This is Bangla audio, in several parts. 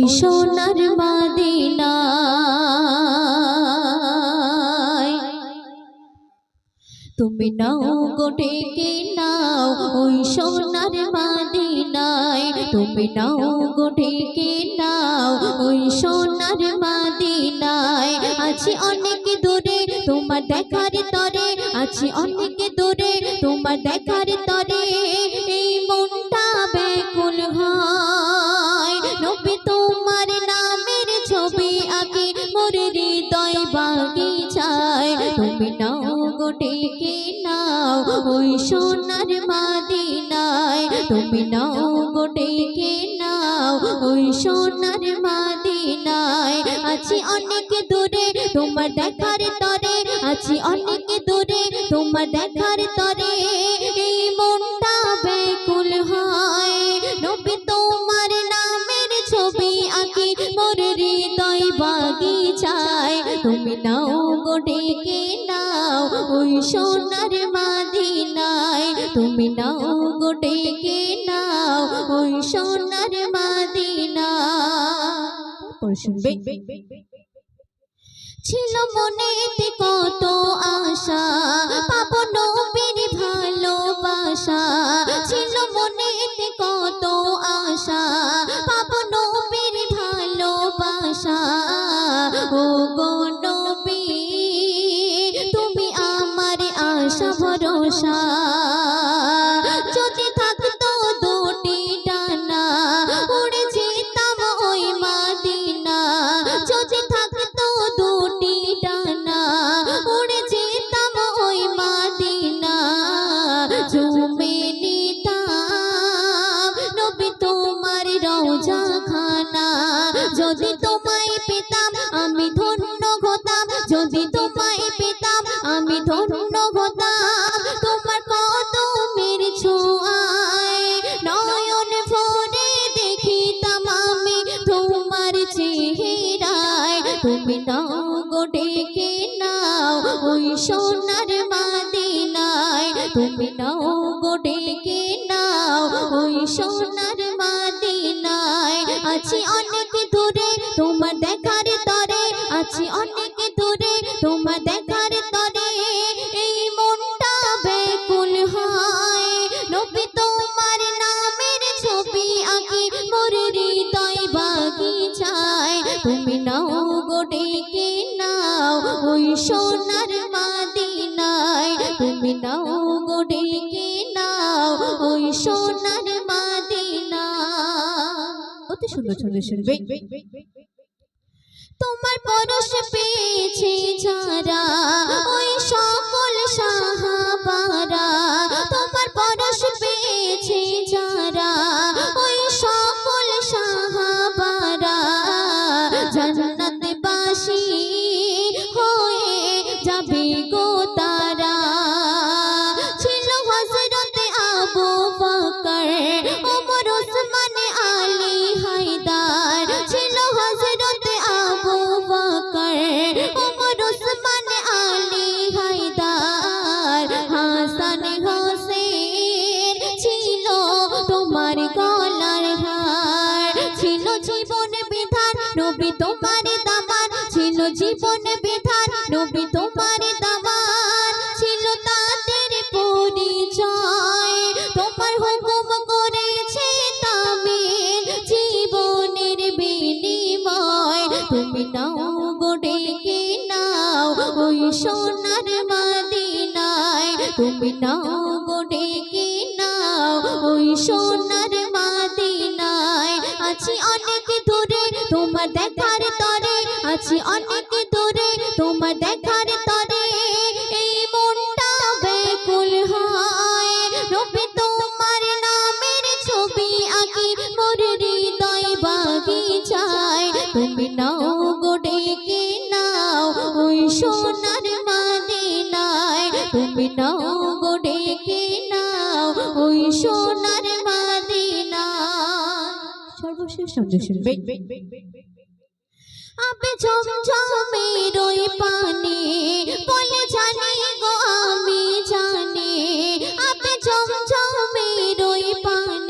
ওই সোনার মাদিনায় তুমি নাও গোটে কে নাও ওই সোনার মাদিনায়। তুমি নাও গোটে কে নাও ওই সোনার মাদিনায়। আছি অনেক দূরে তোমার দেখার তরে, আছি অনেক দূরে তোমার দেখার তরে। এই নাও গোটে কে নাও ওই সোনার মাদিনায় তুমি নাও গোটে কে নাও ওই সোনার মাদিনায় আছি অনেক দূরে তোমার দেখার তরে, আছি অনেক দূরে তোমার দেখার তরে। এই মনটা ব্যাকুল হয় নবী তোমার নামের ছবি আঁকি, মোর হৃদয় বাগিচায়। তুমি নাও গোটে কে নাও, ওই সোনার মাদিনায়। তুমি নাও গোটে কে নাও, ওই সোনার শুনবে। ছিল মনেতে কত আশা, পাবো নবীর ভালোবাসা। ছিল মনেতে কত যদি তোমায় পেতাম, আমি ধন্য হতাম। তোমার কত মের ছোঁয়ায়, নয়ন ভরে দেখিতাম আমি তোমার চেহারায়। তুমি নাও কে নাও ওই সোনার মাদিনায়। তুমি নাও গোটে কে নাও ওই সোনার মাদিনায়। আছি অনেক দূরে, তোমার দেখার তরে আছি অনেক তুমি নাও গোটে কি নাও ওই সোনার মাদিনায়। তুমি নাও গোটে কে নাও ওই সোনার মাদিনা অতি সুন্দর সুন্দর শুনবে। তোমার পরশ পেয়েছে যারা হয়ে যাবে গো তারা। ছিল হযরত আবু বকর, ওমর ওসমান আলী হায়দার। ছিল হযরত আবু বকর, ওমর ওসমান আলী হায়দার। হাসান হোসেন ছিল তোমার গলার হার ছিল জীবন বিধান, নবী তোমার জীবন বিধান নবী তোমার দামান ছিল তাদের পরিচয়। তোমার হুকুম করেছে তামিল জীবনের বিনিময়। তুমি নাও গোটে কে নাও ওই সোনার মাদিনায়। তুমি নাও গোটে কে নাও ওই সোনার মাদিনায়। আছি অনেক দূরে, তোমার দেখার নাও গোডে কে নাও ওই সোনার মাদিনায় সর্বশেষ শব্দ শুনবে আপে ঝমঝমে রই পানি বলে জানি গো আমি জানি। আপে ঝমঝমে রই পানি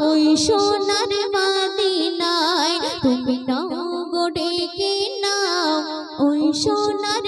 ওই সোনার মাদিনায় তুমি নাও গো ডেকে নাও। ওই সোনার